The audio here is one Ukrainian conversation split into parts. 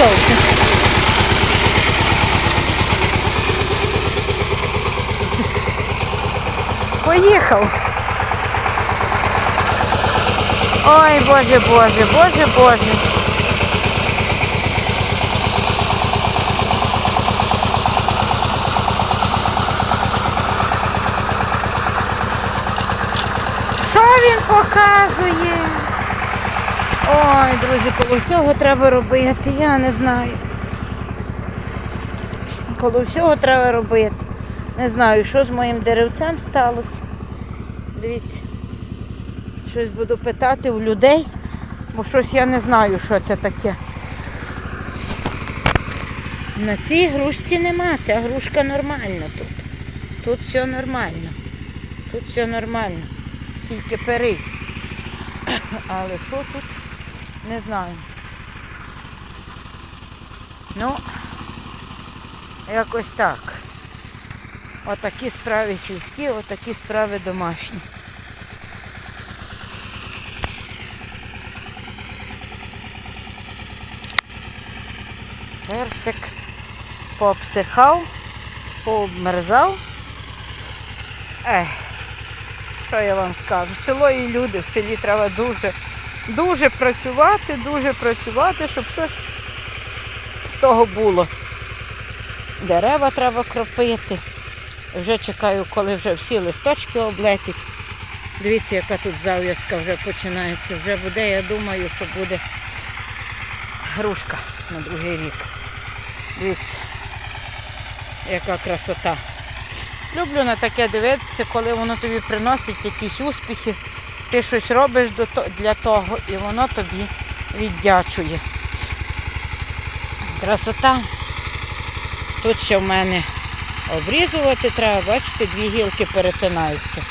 Поїхав. Поїхав. Ой, Боже, Боже, Боже, Боже. Що він показує? Ой, друзі, коло всього треба робити, я не знаю. Коло всього треба робити. Не знаю, що з моїм деревцем сталося. Дивіться, щось буду питати у людей, бо щось я не знаю, що це таке. На цій грушці нема, ця грушка нормальна тут. Тут все нормально. Тут все нормально. Тільки перий. Але що тут? Не знаю. Ну, якось так. Отакі справи сільські, отакі справи домашні. Персик пообсихав, пообмерзав. Ех, що я вам скажу? Село і люди, в селі треба дуже, дуже працювати, дуже працювати, щоб щось з того було. Дерева треба кропити. Вже чекаю, коли вже всі листочки облетять. Дивіться, яка тут зав'язка вже починається. Вже буде, я думаю, що буде грушка на другий рік. Дивіться, яка красота. Люблю на таке дивитися, коли воно тобі приносить якісь успіхи. Ти щось робиш для того і воно тобі віддячує. Красота. Тут ще в мене обрізувати треба, бачите, дві гілки перетинаються.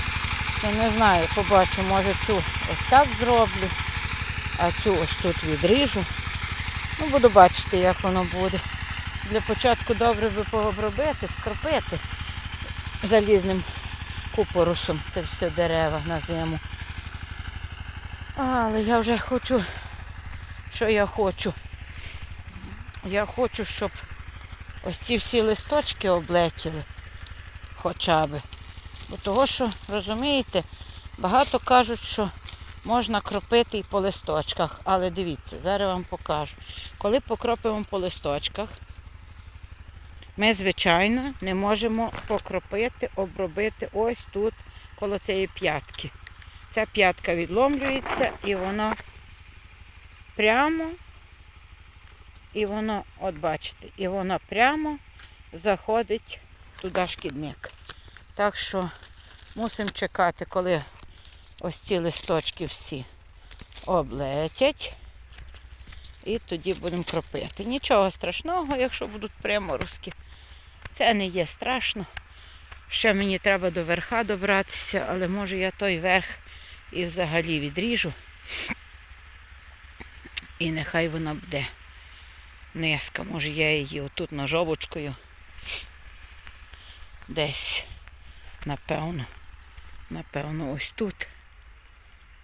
Я не знаю, побачу, може цю ось так зроблю, а цю ось тут відріжу. Ну, буду бачити, як воно буде. Для початку добре би пообробити, скропити залізним купорусом. Це все дерева на зиму. Але я вже хочу, що я хочу. Я хочу, щоб ось ці всі листочки облетіли хоча б. Бо того, що, розумієте, багато кажуть, що можна кропити і по листочках. Але дивіться, зараз вам покажу. Коли покропимо по листочках, ми, звичайно, не можемо покропити, обробити ось тут, коло цієї п'ятки. Ця п'ятка відломлюється і воно прямо, і воно, от бачите, і воно прямо заходить туди шкідник. Так що мусимо чекати, коли ось ці листочки всі облетять. І тоді будемо кропити. Нічого страшного, якщо будуть приморозки. Це не є страшно. Ще мені треба до верха добратися, але може я той верх і взагалі відріжу. І нехай вона буде низька. Може я її отут ножовочкою десь, напевно, напевно, ось тут.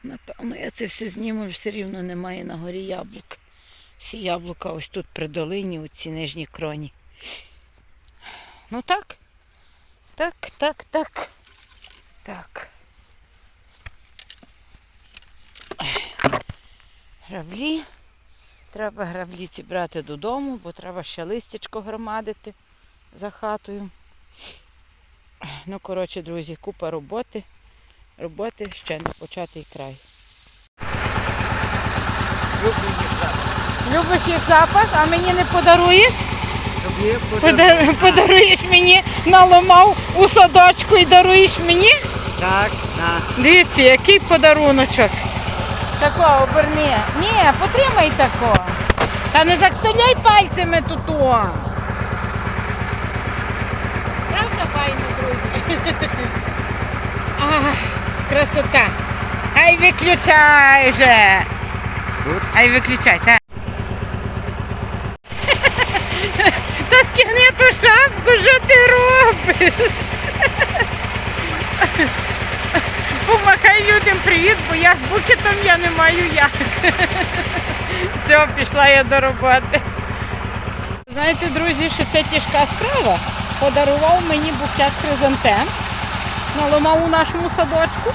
Напевно, я це все зніму, все рівно немає на горі яблук. Всі яблука ось тут при долині, у ці нижні кроні. Ну так. Так, так, так. Так. Граблі. Треба граблі ці брати додому, бо треба ще листячко громадити за хатою. Ну, коротше, друзі, купа роботи. Роботи ще не початий край. Люблю їх так. Любиш їх запах, а мені не подаруєш? Тобі Подар- Подаруєш мені, наламав у садочку і даруєш мені? Так, на. Дивіться, який подаруночок. Тако, оберни. Ні, потримай тако. Та не закстуляй пальцями тут. Правда файно, друзі? Ах, красота. Ай виключай вже. Ай виключай, так. Та скигни ту шапку, що ти робиш? Помахай людям привіт, бо я з букетом я не маю як. Все, пішла я до роботи. Знаєте, друзі, що це тяжка справа. Подарував мені букет хризантем, наламав у нашому садочку,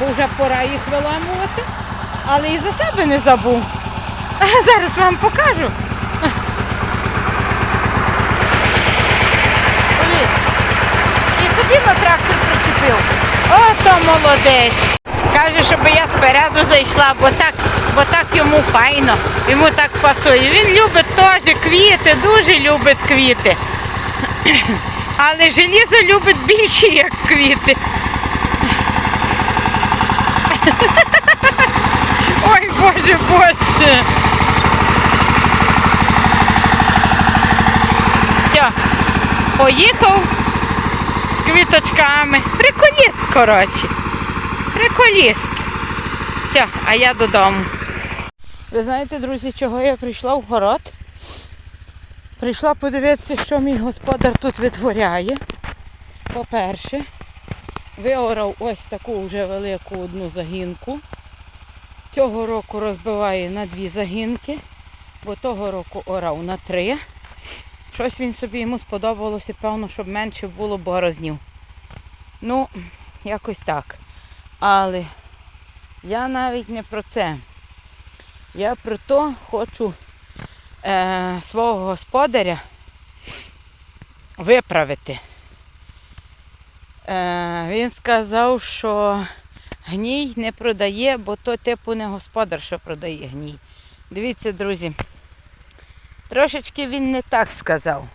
бо вже пора їх виламувати, але і за себе не забув. А зараз вам покажу. І собі на трактор. Ото молодець. Каже, щоб я спереду зайшла, бо так, бо так йому файно, йому так пасує. Він любить теж квіти, дуже любить квіти. Але желізо любить більше, як квіти. Ой, Боже, Боже. Все, поїхав квіточками. Приколіст, коротше. Приколіст. Все, а я додому. Ви знаєте, друзі, чого я прийшла в город? Прийшла подивитися, що мій господар тут витворяє. По-перше, виорав ось таку вже велику одну загінку. Цього року розбиває на дві загінки, бо того року орав на три. Щось він собі йому сподобалося, певно, щоб менше було борознів. Ну, якось так. Але я навіть не про це. Я про то хочу е, свого господаря виправити. Е, він сказав, що гній не продає, бо то типу не господар, що продає гній. Дивіться, друзі, трошечки він не так сказав.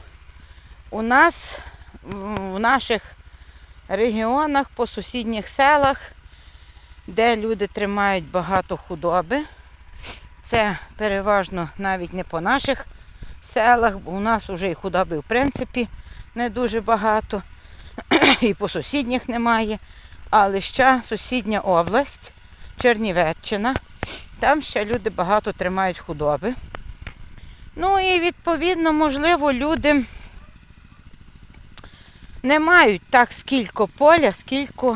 У нас в наших регіонах, по сусідніх селах, де люди тримають багато худоби. Це переважно навіть не по наших селах, бо у нас вже і худоби, в принципі, не дуже багато, і по сусідніх немає. Але ще сусідня область, Чернівеччина, там ще люди багато тримають худоби. Ну і відповідно, можливо, люди не мають так скільки поля, скільки,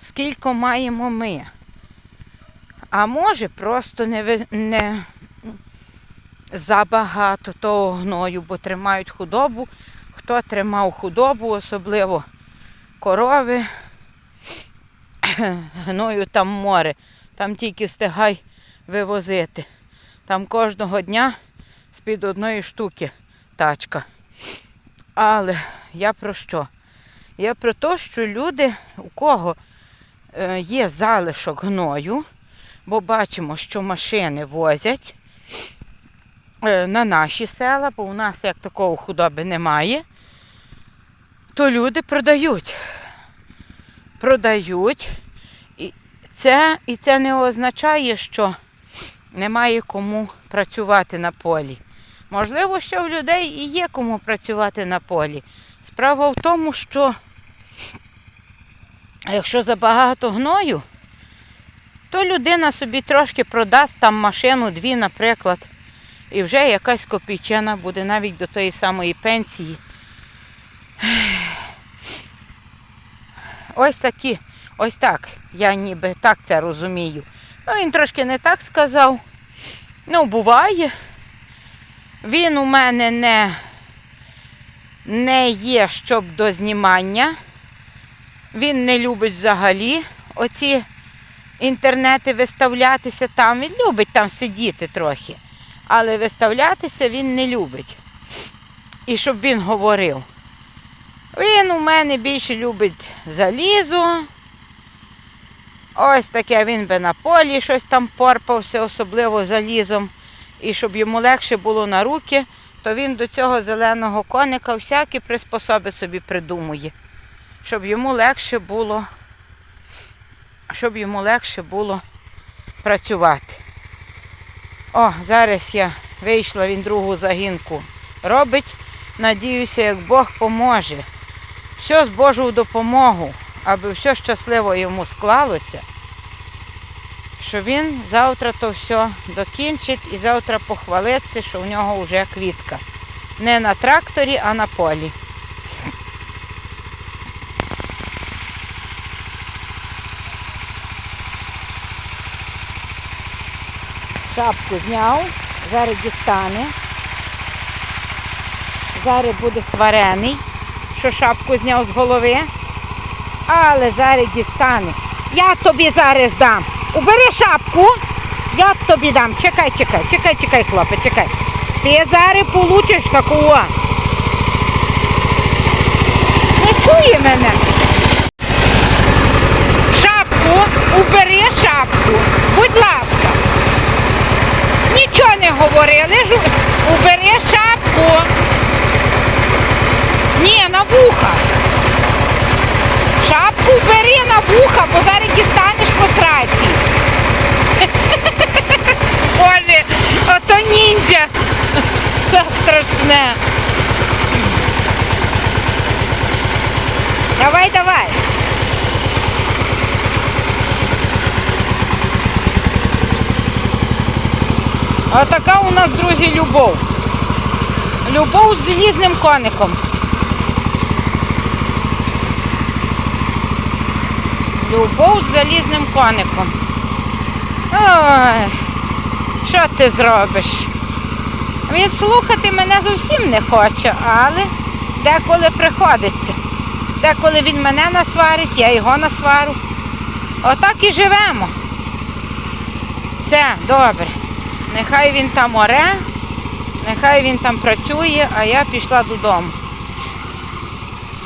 скільки маємо ми. А може просто не, не забагато того гною, бо тримають худобу. Хто тримав худобу, особливо корови, гною там море. Там тільки встигай вивозити. Там кожного дня з-під одної штуки тачка. Але я про що? Я про те, що люди, у кого е, є залишок гною, бо бачимо, що машини возять е, на наші села, бо у нас як такого худоби немає, то люди продають. Продають. І це, і це не означає, що немає кому працювати на полі. Можливо, що в людей і є кому працювати на полі. Справа в тому, що якщо забагато гною, то людина собі трошки продасть там машину, дві, наприклад, і вже якась копійчина буде навіть до тої самої пенсії. Ось такі, ось так. Я ніби так це розумію. Ну, він трошки не так сказав. Ну, буває. Він у мене не, не є, щоб до знімання. Він не любить взагалі оці інтернети виставлятися там. Він любить там сидіти трохи. Але виставлятися він не любить. І щоб він говорив. Він у мене більше любить залізо. Ось таке він би на полі щось там порпався, особливо залізом. І щоб йому легше було на руки, то він до цього зеленого коника всякі приспособи собі придумує. Щоб йому легше було, щоб йому легше було працювати. О, зараз я вийшла, він другу загінку робить. Надіюся, як Бог поможе. Все з Божою допомогою, аби все щасливо йому склалося, що він завтра то все докінчить і завтра похвалиться, що в нього вже квітка. Не на тракторі, а на полі. Шапку зняв, зараз дістане. зараз буде сварений, що шапку зняв з голови. Але зараз дістане. Я тобі зараз дам. Убери шапку, я тобі дам. Чекай, чекай, чекай, чекай, хлопець, чекай. Ти зараз получиш таку. Не чує мене. Шапку, убери шапку. Будь ласка. Нічого не говорили. Убери шапку. Ні, на вуха. Шапку бери на вуха, бо зараз дістанеш по сраці. Боже, ото ніндзя. Це страшне. Давай, давай. А така у нас, друзі, любов. Любов з залізним коником. Любов з залізним коником. Ой, що ти зробиш? Він слухати мене зовсім не хоче, але деколи приходиться. Деколи він мене насварить, я його насварю. Отак і живемо. Все, добре. Нехай він там оре, нехай він там працює, а я пішла додому.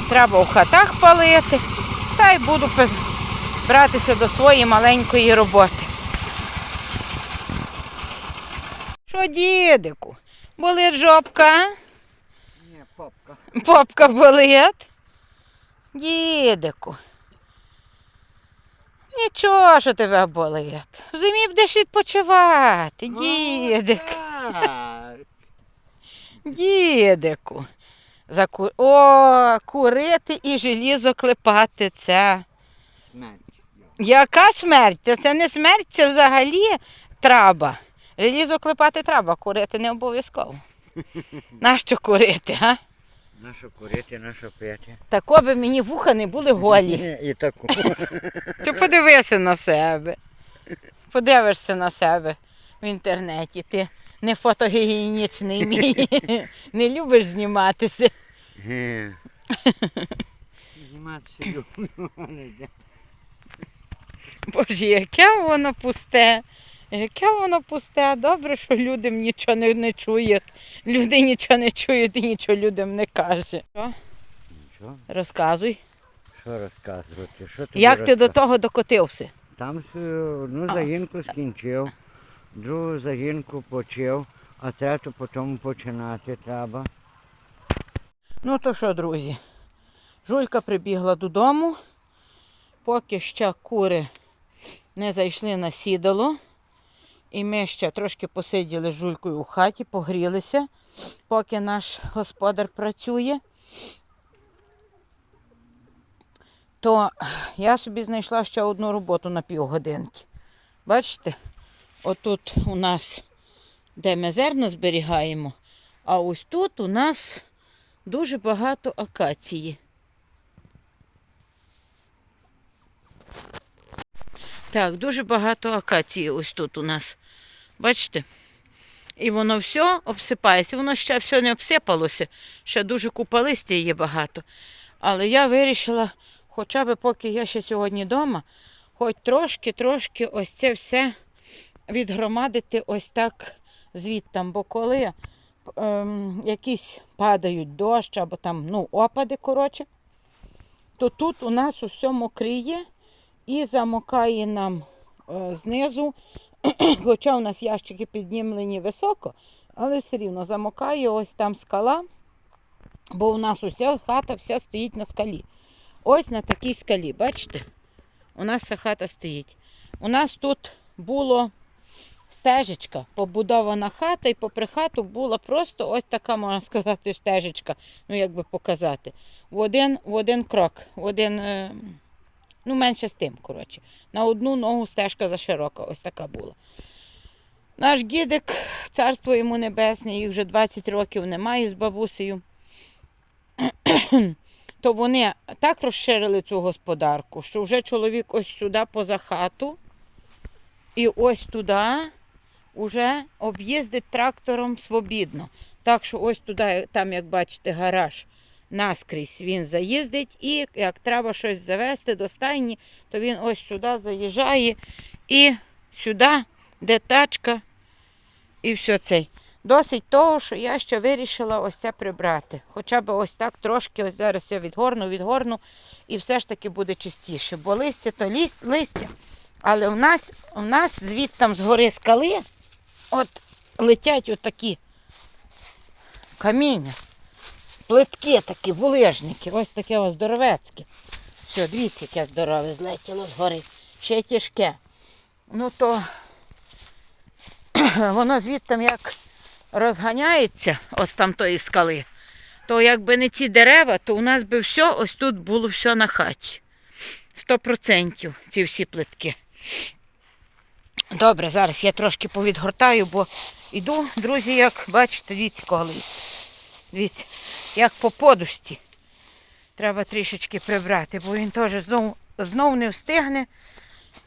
Треба у хатах палити, та й буду братися до своєї маленької роботи. Що, дідику, болить жопка? Ні, попка. Попка болить? Дідику. Нічого, що тебе болить. В зимі будеш відпочивати, дідик. О, так. Дідику. Заку... О, курити і желізо клепати це. Смерть. Яка смерть? Та Це не смерть, це взагалі траба. Желізо клепати треба, курити не обов'язково. Нащо курити, га? Нащо курити, нащо пити. Тако би мені вуха не були голі. І таку. Ти подивися на себе. Подивишся на себе в інтернеті. Ти не фотогенічний мій. Не любиш зніматися. Ге. Зніматися люблю. Боже, яке воно пусте. Яке воно пусте. Добре, що людям нічого не, не чує. Люди нічого не чують і нічого людям не каже. Що? Що? Розказуй. Що розказувати? Що тобі Як ти до того докотився? Там одну загінку скінчив, другу загінку почив, а третю потім починати треба. Ну то що, друзі? Жулька прибігла додому, поки ще кури не зайшли на сідало. І ми ще трошки посиділи з жулькою у хаті, погрілися, поки наш господар працює. То я собі знайшла ще одну роботу на півгодинки. Бачите, отут у нас, де ми зерно зберігаємо, а ось тут у нас дуже багато акації. Так, дуже багато акації ось тут у нас. Бачите? І воно все обсипається. Воно ще все не обсипалося. Ще дуже купа листя є багато. Але я вирішила, хоча б поки я ще сьогодні вдома, хоч трошки-трошки ось це все відгромадити ось так звідтам. Бо коли ем, якісь падають дощ або там ну, опади, коротше, то тут у нас усе мокріє і замокає нам е, знизу. Хоча у нас ящики піднімлені високо, але все рівно замокає ось там скала, бо у нас уся хата вся стоїть на скалі. Ось на такій скалі, бачите? У нас ця хата стоїть. У нас тут було стежечка, побудована хата, і попри хату була просто ось така, можна сказати, стежечка, ну як би показати. В один, в один крок, в один, е, ну менше з тим, коротше. На одну ногу стежка заширока, ось така була. Наш гідик, царство йому небесне, їх вже 20 років немає з бабусею. То вони так розширили цю господарку, що вже чоловік ось сюди поза хату і ось туди вже об'їздить трактором свобідно. Так що ось туди, там, як бачите, гараж наскрізь він заїздить і як треба щось завести до стайні, то він ось сюди заїжджає і сюди, де тачка, і все цей. Досить того, що я ще вирішила ось це прибрати. Хоча б ось так трошки, ось зараз я відгорну, відгорну, і все ж таки буде чистіше. Бо листя то листя. Але у нас, у нас звідтам з гори скали от летять отакі каміння. Плитки такі, булижники, ось таке ось здоровецьке. Все, дивіться, яке здорове злетіло з гори. Ще тяжке. Ну то воно звідтам як розганяється ось там тої скали, то якби не ці дерева, то у нас би все ось тут було все на хаті. Сто процентів ці всі плитки. Добре, зараз я трошки повідгортаю, бо йду, друзі, як бачите, дивіться колись. Дивіться, як по подушці. Треба трішечки прибрати, бо він теж знов, знов не встигне.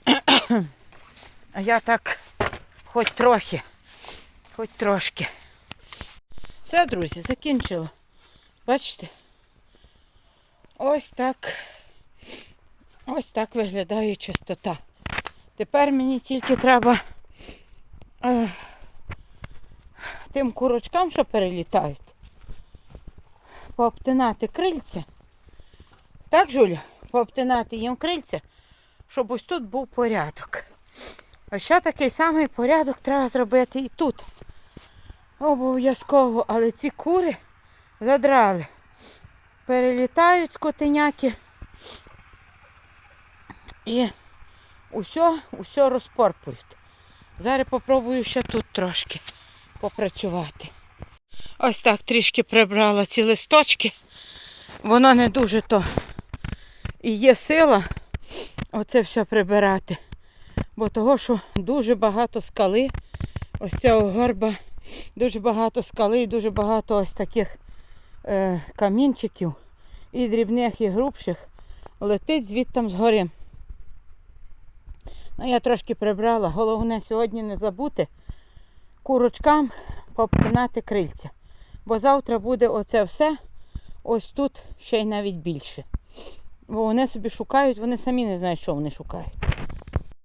А я так хоч трохи, хоч трошки. Все, друзі, закінчила. Бачите? Ось так. Ось так виглядає чистота. Тепер мені тільки треба е, тим курочкам, що перелітають, пообтинати крильця. Так, Жуля? Пообтинати їм крильця, щоб ось тут був порядок. А ще такий самий порядок треба зробити і тут. Обов'язково, але ці кури задрали. Перелітають скотиняки і усе, усе розпорпують. Зараз попробую ще тут трошки попрацювати. Ось так трішки прибрала ці листочки. Воно не дуже то і є сила оце все прибирати. Бо того, що дуже багато скали, ось цього горба, дуже багато скали і дуже багато ось таких е, камінчиків, і дрібних, і грубших, летить звідтам згори. Ну, я трошки прибрала. Головне сьогодні не забути курочкам попинати крильця. Бо завтра буде оце все ось тут ще й навіть більше. Бо вони собі шукають, вони самі не знають, що вони шукають.